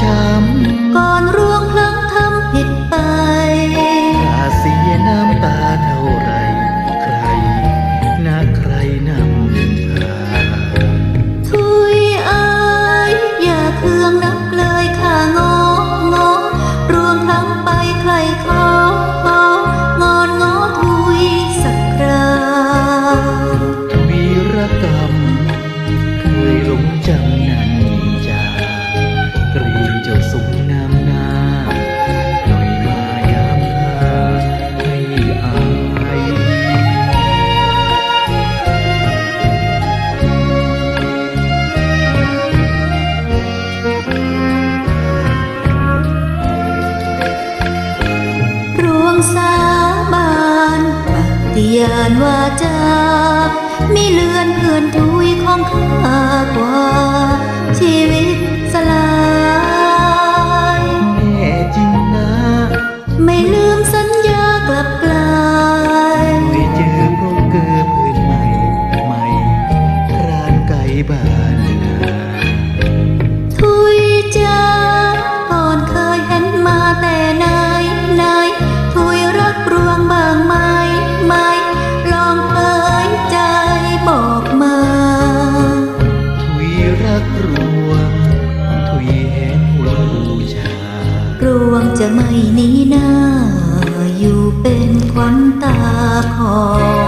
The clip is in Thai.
ช้ำก่อนร่วงพลั้งทำผิดไปถ้าเสียน้ำตาเท่าไร ใครนะใครนำพาทุยอายอย่าเคืองนักเลยค่ะงองอรวมพลั้งไปใครขอของอนงอทุยสักคราวีรกรร ฏิญาณวาจามีเลือนเพื่อนทุยของข้ากว่า ชีวิตสลายแน่จริงนะ ไม่ลืมสัญญากลับกลายไปเจอโบรกเกอร์เพื่อนใหม่ใหม่ร้านไก่บ้าน วงจะไม่หนีหน้า อยู่เป็นขวัญตาของ